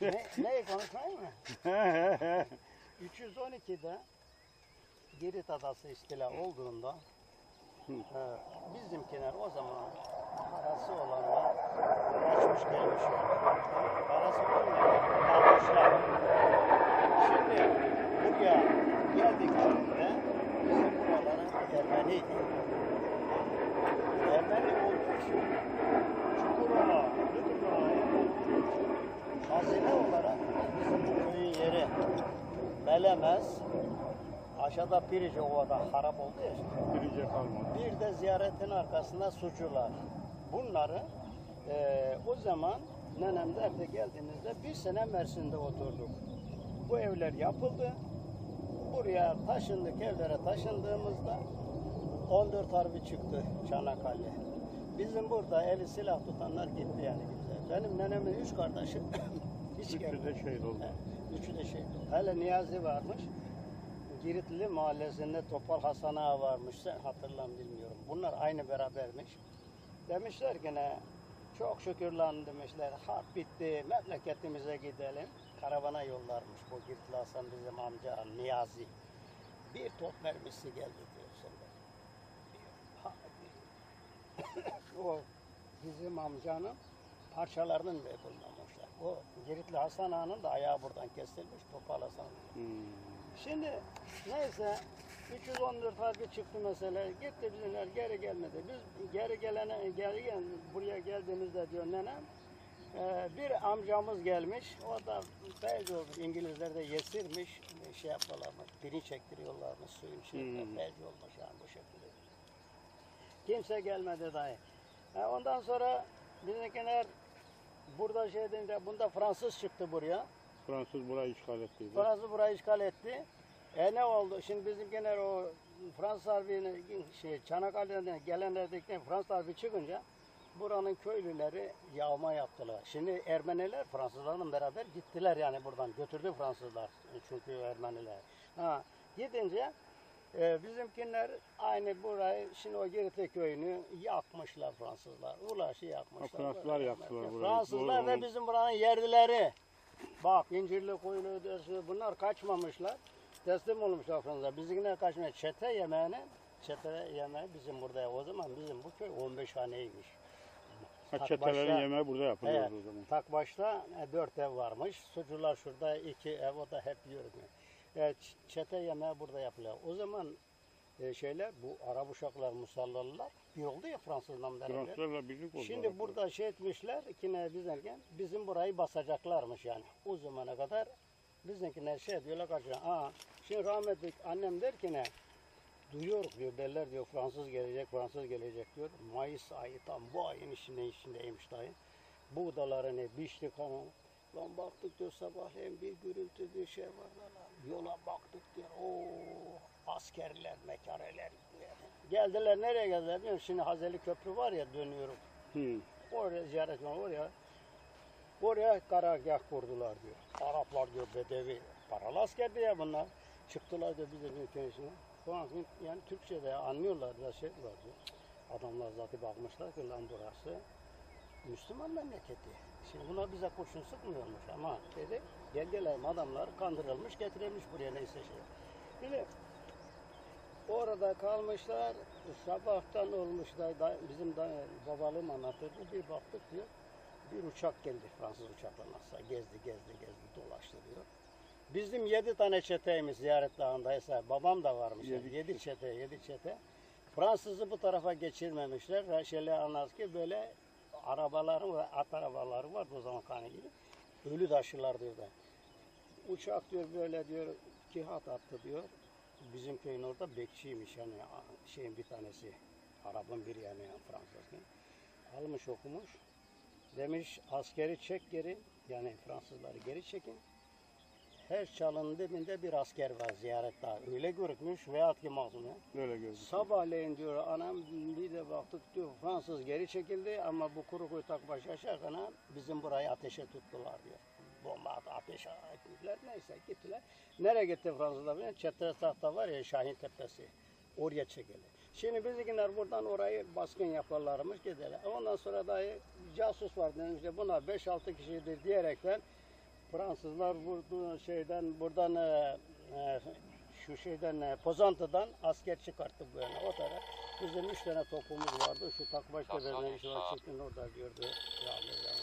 ne, neyi konuşmayayım mı? 312'de Girit Adası istila olduğunda e, bizimkiler o zaman parası olanlar kaçmış gelmişler. Parası olmayanlar kalmışlar. Şimdi buraya geldiklerinde bizim buraların Ermeni Melemez, aşağıda Pirici Ova'da harap oldu ya. Birinci kalmadı. Bir de ziyaretin arkasında sucular. Bunları eee, o zaman nenem derdi geldiğimizde bir sene Mersin'de oturduk. Bu evler yapıldı. Buraya taşındık, evlere taşındığımızda 14 harbi çıktı Çanakkale. Bizim burada eli silah tutanlar gitti yani gitti. Benim nenemin üç kardeşi hiç Üçü gelmedi. de şehit oldu. He, Üçü de şey. Hele Niyazi varmış. Giritli mahallesinde Topal Hasan Ağa varmış. Sen hatırlam bilmiyorum. Bunlar aynı berabermiş. Demişler ki ne? Çok şükür lan demişler. Harp bitti. Memleketimize gidelim. Karavana yollarmış bu Giritli Hasan bizim amca Niyazi. Bir top mermisi geldi diyor sonra. O bizim amcanın parçalarının ve bulunmamışlar. O Giritli Hasan Ağa'nın da ayağı buradan kesilmiş. Topal Hasan. Hmm. Şimdi neyse 314 harbi çıktı mesela. Gitti bizimler geri gelmedi. Biz geri gelene geri gel buraya geldiğimizde diyor nenem e, bir amcamız gelmiş. O da felç olmuş. İngilizler de yesirmiş. Şey yapıyorlarmış. Pirinç çektiriyorlarmış. Suyun içinde Hmm. felç olmuş yani bu şekilde. Kimse gelmedi dahi. E, ondan sonra bizimkiler burada şey deyince bunda Fransız çıktı buraya. Fransız burayı işgal ettiydi. Fransız burayı işgal etti. E ne oldu? Şimdi bizimkiler o Fransız Harbi'ne şey, Çanakkale'den gelenlerdeki Fransız Harbi çıkınca buranın köylüleri yağma yaptılar. Şimdi Ermeniler Fransızlarla beraber gittiler yani buradan. Götürdü Fransızlar çünkü Ermeniler. Ha, gidince e, bizimkiler aynı burayı şimdi o Giritli köyünü yakmışlar Fransızlar. Ulaşı yakmışlar. Ha, Fransızlar yaktılar burayı. Fransızlar Doğru, ve bizim buranın yerlileri. Bak İncirli Kuyulu ödesi bunlar kaçmamışlar. Teslim olmuşlar Fransızlar. Bizimkiler kaçmıyor. Çete yemeğini Çete yemeği bizim burada. O zaman bizim bu köy 15 haneymiş. Ha, çetelerin yemeği burada yapılıyordu Evet. o zaman. Tak başta e, dört ev varmış. Sucular şurada iki ev o da hep yürümüyor. E, çete yemeği burada yapılıyor. O zaman e, şeyler bu Arap uşaklar Musallalılar bir oldu ya Fransızla beraber. Fransızlarla birlik oldu. Şimdi burada şey etmişler, yine bizimken bizim burayı basacaklarmış yani. O zamana kadar bizimkiler şey diyorlar karşı. Aa, şimdi rahmetli annem der ki ne? Duyuyor diyor, derler diyor Fransız gelecek, Fransız gelecek diyor. Mayıs ayı tam bu ayın içinde içindeymiş dayı. Buğdalarını biçtik ama lan baktık diyor sabahleyin bir gürültü bir şey var lan. Yola baktık diyor. Oo askerler, mekareler. Geldiler nereye geldiler biliyor musun? Şimdi Hazeli Köprü var ya dönüyorum. Hı. Oraya ziyaret var oraya. Oraya karargah kurdular diyor. Araplar diyor bedevi. Paralı askerdi ya bunlar. Çıktılar diyor bizim ülkesine. Falan yani Türkçe'de anlıyorlar da şey var diyor. Adamlar zaten bakmışlar ki lan burası Müslüman memleketi. Şimdi buna bize kurşun sıkmıyormuş ama dedi gel gelelim adamlar kandırılmış getirilmiş buraya neyse şey. Şimdi orada kalmışlar sabahtan olmuşlar da, bizim da, babalığım anlatırdı bir baktık diyor bir uçak geldi Fransız uçakla NASA gezdi gezdi gezdi dolaştı diyor. Bizim yedi tane çeteymiş ziyaret dağındaysa babam da varmış. Yedi Yedi, çete yedi çete. Fransızı bu tarafa geçirmemişler. Şöyle anlat ki böyle arabaları ve at arabaları vardı o zaman kanı gibi. Ölü taşırlar diyor da. Uçak diyor böyle diyor kihat attı diyor. Bizim köyün orada bekçiymiş yani şeyin bir tanesi. Arap'ın bir yani Fransız. Almış okumuş. Demiş askeri çek geri yani Fransızları geri çekin. Her çalının dibinde bir asker var ziyaret daha. Öyle görükmüş veyahut ki mazlum ya. Öyle gördük. Sabahleyin diyor anam bir de baktık diyor Fransız geri çekildi ama bu kuru kuyu takbaş yaşarken ha, bizim burayı ateşe tuttular diyor. Bomba at- ateş ettiler neyse gittiler. Nereye gitti Fransızlar? musun? Çetre tahta var ya Şahin Tepesi. Oraya çekildi. Şimdi bizimkiler buradan orayı baskın yaparlarmış giderler. Ondan sonra dahi casus var demişler buna 5-6 kişidir diyerekten Fransızlar vurdu şeyden buradan e, e, şu şeyden e, Pozantı'dan asker çıkarttı bu yana o taraf. Bizim üç tane topumuz vardı. Şu Takbaş Tepesi'ne şu an çiftin orada gördü. Ya, ya.